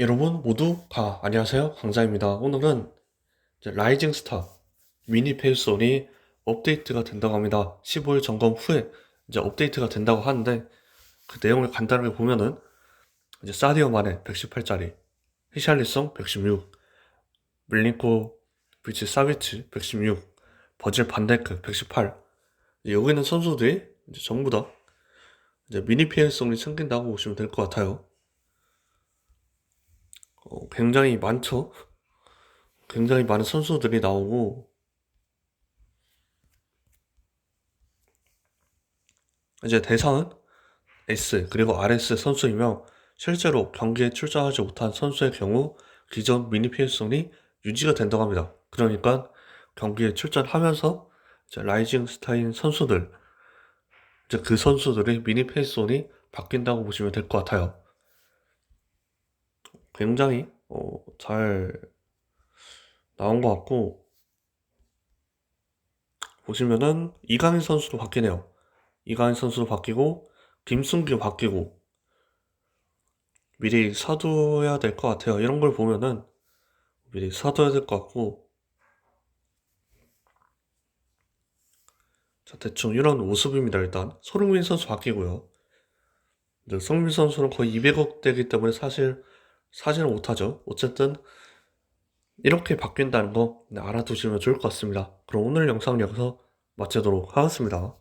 여러분 모두 다 안녕하세요. 강자입니다. 오늘은 라이징 스타 미니 페이스온이 업데이트가 된다고 합니다. 15일 점검 후에 이제 업데이트가 된다고 하는데 그 내용을 간단하게 보면은 이제 사디오 만에 118짜리 히샬리송 116 밀링코 비치 사비치 116 버질 반데크 118 이제 여기 있는 선수들이 이제 전부 다 이제 미니 페이스온이 생긴다고 보시면 될 것 같아요. 어, 굉장히 많죠. 굉장히 많은 선수들이 나오고 이제 대상은 S 그리고 RS 선수이며 실제로 경기에 출전하지 못한 선수의 경우 기존 미니 피해성이 유지가 된다고 합니다. 그러니까 경기에 출전하면서 라이징 스타인 선수들 이제 그 선수들의 미니 페이스온이 바뀐다고 보시면 될 것 같아요. 굉장히 어, 잘 나온 것 같고 보시면은 이강인 선수로 바뀌네요. 이강인 선수로 바뀌고 김승규 바뀌고 미리 사둬야 될 것 같아요. 이런 걸 보면은 미리 사둬야 될 것 같고 자 대충 이런 모습입니다. 일단 손흥민 선수 바뀌고요. 손흥민 선수는 거의 200억 대기 때문에 사실 사지는 못하죠. 어쨌든 이렇게 바뀐다는 거 알아두시면 좋을 것 같습니다. 그럼 오늘 영상 여기서 마치도록 하겠습니다.